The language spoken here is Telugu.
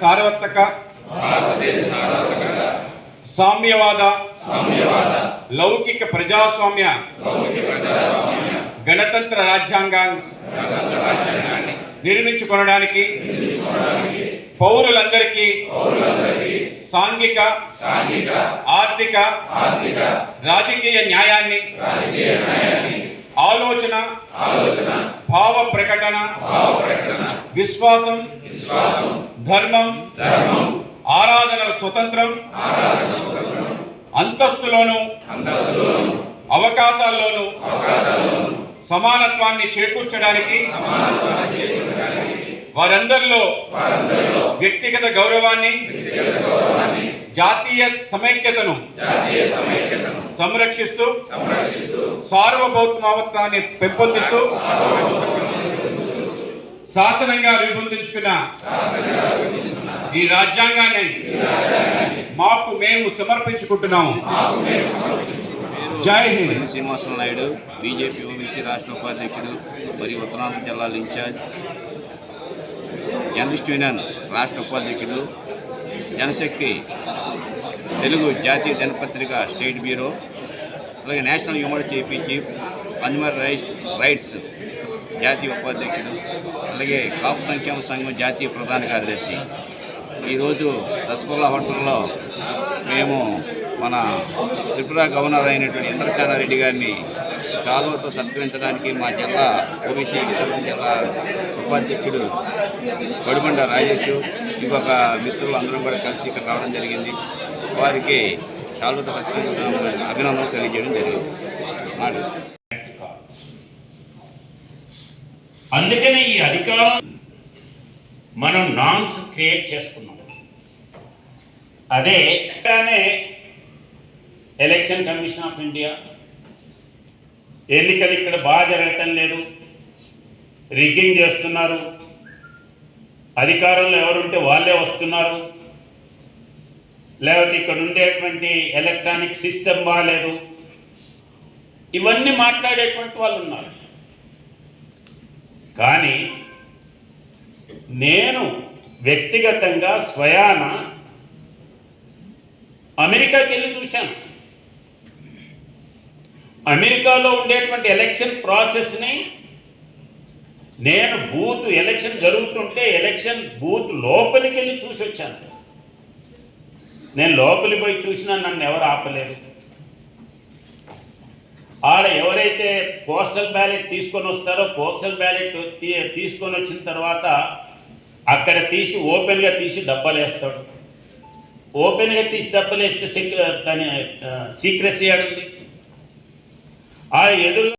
సార్వత్రిక సామ్యవాద. లౌకిక ప్రజాస్వామ్య. గణతంత్ర రాజ్యాంగాన్ని. నిర్మించుకొనడానికి. పౌరులందరికీ. సాంఘిక. ఆర్థిక. రాజకీయ న్యాయాన్ని. ఆలోచన భావ ప్రకటన విశ్వాసం ధర్మం ఆరాధనల స్వతంత్రం అంతస్తులోను అవకాశాల్లోనూ సమానత్వాన్ని చేకూర్చడానికి వారందరిలో వ్యక్తిగత గౌరవాన్ని జాతీయ సమైక్యతను సంరక్షిస్తూ సార్వభౌమావత్వాన్ని పెంపొందిస్తూ శాసనంగా రూపొందించుకున్న ఈ రాజ్యాంగాన్ని మాకు మేము సమర్పించుకుంటున్నాము. జై హింద్. శ్రీనివాసరావు నాయుడు బీజేపీ ఓబీసీ రాష్ట్ర ఉపాధ్యక్షుడు మరియు ఉత్తరాంధ్ర జిల్లాల ఇన్ఛార్జ్ జర్నలిస్ట్ యూనియన్ రాష్ట్ర ఉపాధ్యక్షుడు జనశక్తి తెలుగు జాతీయ దినపత్రిక స్టేట్ బ్యూరో అలాగే నేషనల్ హ్యూమన్ చేపీ చీఫ్ కన్జ్యూమర్ రైట్స్ రైట్స్ జాతీయ ఉపాధ్యక్షుడు అలాగే కాపు సంక్షేమ సంఘం జాతీయ ప్రధాన కార్యదర్శి. ఈరోజు రసగుల్లా హోటల్లో మేము మన త్రిపుర గవర్నర్ అయినటువంటి ఇంద్రసేనారెడ్డి గారిని కాలువతో సత్కరించడానికి మా జిల్లా ఓబీసీ విశాఖ జిల్లా ఉపాధ్యక్షుడు గడుబండ రాజేష్ ఇంకొక మిత్రులు అందరం కూడా కలిసి ఇక్కడ రావడం జరిగింది. వారికి కాలువతో సత్కరించడం అభినందనలు తెలియజేయడం జరిగింది. అందుకనే ఈ అధికారం మనం నామ్స్ క్రియేట్ చేసుకున్నాం. అదే ఎలక్షన్ కమిషన్ ఆఫ్ ఇండియా. ఎన్నికలు ఇక్కడ బాగా జరగటం లేదు. రిగ్గింగ్ చేస్తున్నారు. అధికారంలో ఎవరుంటే వాళ్ళే వస్తున్నారు. లేకపోతే ఇక్కడ ఉండేటువంటి ఎలక్ట్రానిక్ సిస్టమ్ బాగాలేదు ఇవన్నీ మాట్లాడేటువంటి వాళ్ళు ఉన్నారు. కానీ నేను వ్యక్తిగతంగా స్వయాన అమెరికాకి వెళ్ళి చూశాను. అమెరికాలో ఉండేటువంటి ఎలక్షన్ ప్రాసెస్ని నేను బూత్ ఎలక్షన్ జరుగుతుంటే ఎలక్షన్ బూత్ లోపలికి వెళ్ళి చూసి వచ్చాను. నేను లోపలి పోయి చూసినా నన్ను ఎవరు ఆపలేదు. ఆడ ఎవరైతే పోస్టల్ బ్యాలెట్ తీసుకొని వస్తారో పోస్టల్ బ్యాలెట్ తీ- తీసుకొని వచ్చిన తర్వాత అక్కడ తీసి ఓపెన్గా తీసి డబ్బాలు వేస్తాడు. ఓపెన్గా తీసి డబ్బాలు వేస్తే సీక్రెసీ అడుగుతుంది ఆ ఎదురు